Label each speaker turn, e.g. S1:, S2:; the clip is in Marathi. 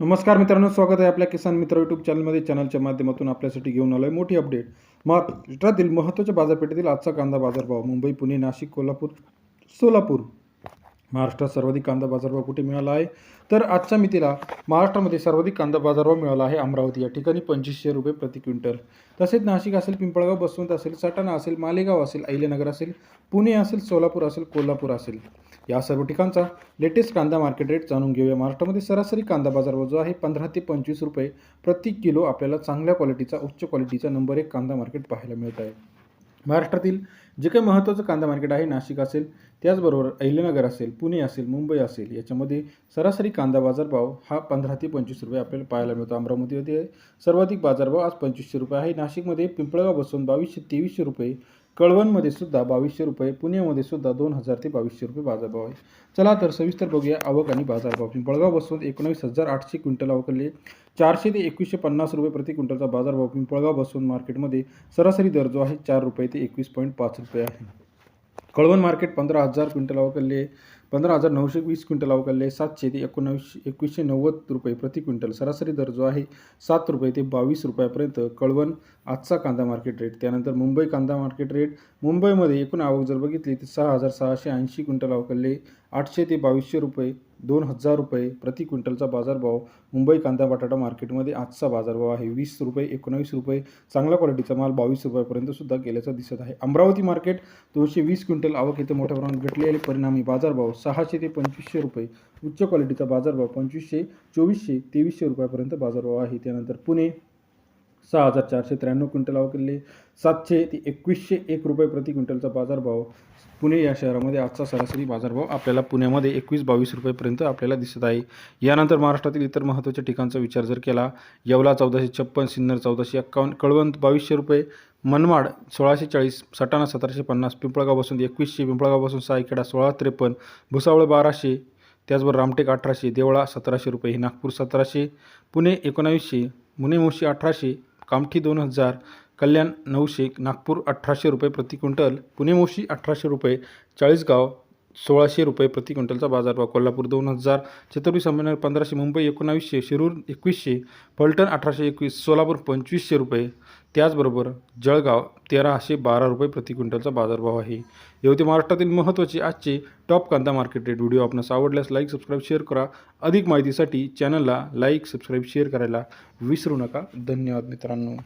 S1: नमस्कार मित्रांनो स्वागत आहे आपल्या किसान मित्र यूट्यूब चॅनलमध्ये चॅनलच्या माध्यमातून आपल्यासाठी घेऊन आलो आहे मोठी अपडेट महाराष्ट्रातील महत्त्वाच्या बाजारपेठेतील आजचा कांदा बाजारभाव मुंबई पुणे नाशिक कोल्हापूर सोलापूर महाराष्ट्रात सर्वाधिक कांदा बाजारभाव कुठे मिळाला आहे? तर आजच्या मितीला महाराष्ट्रामध्ये सर्वाधिक कांदा बाजारभाव मिळाला आहे अमरावती. या ठिकाणी पंचवीसशे रुपये प्रति क्विंटल. तसेच नाशिक असेल पिंपळगाव बसवंत असेल सटाणा असेल मालेगाव असेल अहिल्यानगर असेल पुणे असेल सोलापूर असेल कोल्हापूर असेल. या सर्व ठिकाणचा लेटेस्ट कांदा मार्केट रेट जाणून घेऊया. महाराष्ट्रामध्ये सरासरी कांदा बाजारभाव जो आहे पंधरा ते पंचवीस रुपये प्रति किलो आपल्याला चांगल्या क्वालिटीचा उच्च क्वालिटीचा नंबर एक कांदा मार्केट पाहायला मिळत आहे. महाराष्ट्रातील जे काही महत्त्वाचं कांदा मार्केट आहे नाशिक असेल त्याचबरोबर अहिल्यानगर असेल पुणे असेल मुंबई असेल याच्यामध्ये सरासरी कांदा बाजारभाव हा पंधरा ते पंचवीस रुपये आपल्याला पाहायला मिळतो. अमरावतीमध्ये सर्वाधिक बाजारभाव आज पंचवीसशे रुपये आहे. नाशिकमध्ये पिंपळगाव बसून बावीसशे तेवीसशे रुपये कळवणमध्ये सुद्धा बावीसशे रुपये पुण्यामध्ये सुद्धा दोन हजार ते बावीसशे रुपये बाजारभाव आहे. चला तर सविस्तर बघूया आवक आणि बाजारभाव. पिंपळगाव बसून एकोणावीस हजार आठशे क्विंटल आवकले चारशे ते एकवीसशे पन्नास रुपये प्रति क्विंटलचा बाजारभाव पिंपळगाव बसून मार्केटमध्ये सरासरी दर जो आहे चार रुपये ते एकवीस पॉईंट पाच रुपये आहे. कळवण मार्केट पंधरा हजार क्विंटल अवकरले पंधरा हजार नऊशे वीस क्विंटल अवकरले सातशे ते एकोणावीसशे एकवीसशे नव्वद रुपये प्रति क्विंटल. सरासरी दर जो आहे सात रुपये ते बावीस रुपयापर्यंत कळवण आजचा कांदा मार्केट रेट त्यानंतर मुंबई कांदा मार्केट रेट मुंबईमध्ये एकूण आवक जर बघितली तर सहा हजार सहाशे ऐंशी क्विंटल अवकरले आठशे ते बावीसशे रुपये दोन हजार रुपये प्रति क्विंटलचा बाजारभाव मुंबई कांदा बटाटा मार्केटमध्ये आजचा बाजारभाव आहे. वीस रुपये एकोणावीस रुपये चांगल्या क्वालिटीचा माल बावीस रुपयापर्यंत सुद्धा गेल्याचा दिसत आहे. अमरावती मार्केट दोनशे वीस क्विंटल आवक इथे मोठ्या प्रमाणात घटलेले परिणामी बाजारभाव सहाशे ते पंचवीसशे रुपये उच्च क्वालिटीचा बाजारभाव पंचवीसशे चोवीसशे तेवीसशे रुपयापर्यंत बाजारभाव आहे. त्यानंतर पुणे सहा हजार चारशे त्र्याण्णव क्विंटल अवकरले सातशे ते एकवीसशे एक रुपये प्रति क्विंटलचा बाजारभाव पुणे या शहरामध्ये आजचा सरासरी बाजारभाव आपल्याला पुण्यामध्ये एकवीस बावीस रुपयेपर्यंत आपल्याला दिसत आहे. यानंतर महाराष्ट्रातील इतर महत्त्वाच्या ठिकाणचा विचार जर केला येवला चौदाशे छप्पन सिन्नर चौदाशे एक्कावन्न कळवण बावीसशे रुपये मनमाड सोळाशे चाळीस सटाणा सतराशे पन्नास पिंपळगावपासून एकवीसशे पिंपळगावपासून सायखेडा सोळा त्रेपन्न भुसावळ बाराशे त्याचबरोबर रामटेक अठराशे देवळा सतराशे रुपये नागपूर सतराशे पुणे एकोणावीसशे पुणे मोशी अठराशे कामठी दोन हजार कल्याण नऊशे नागपूर अठराशे रुपये प्रति क्विंटल पुणे मोशी अठराशे रुपये चाळीसगाव सोळाशे रुपये प्रति क्विंटलचा बाजारभाव कोल्हापूर दोन हजार छत्रपती संभाजीनगर पंधराशे मुंबई एकोणावीसशे शिरूर एकवीसशे पलटण अठराशे एकवीस सोलापूर पंचवीसशे रुपये त्याचबरोबर जळगाव तेराशे बारा रुपये प्रति क्विंटलचा बाजारभाव आहे. हे महाराष्ट्रातील महत्त्वाचे आजचे टॉप कांदा मार्केट रेट व्हिडिओ आपणास आवडल्यास लाईक सबस्क्राईब शेअर करा. अधिक माहितीसाठी चॅनलला लाईक सबस्क्राईब शेअर करायला विसरू नका. धन्यवाद मित्रांनो.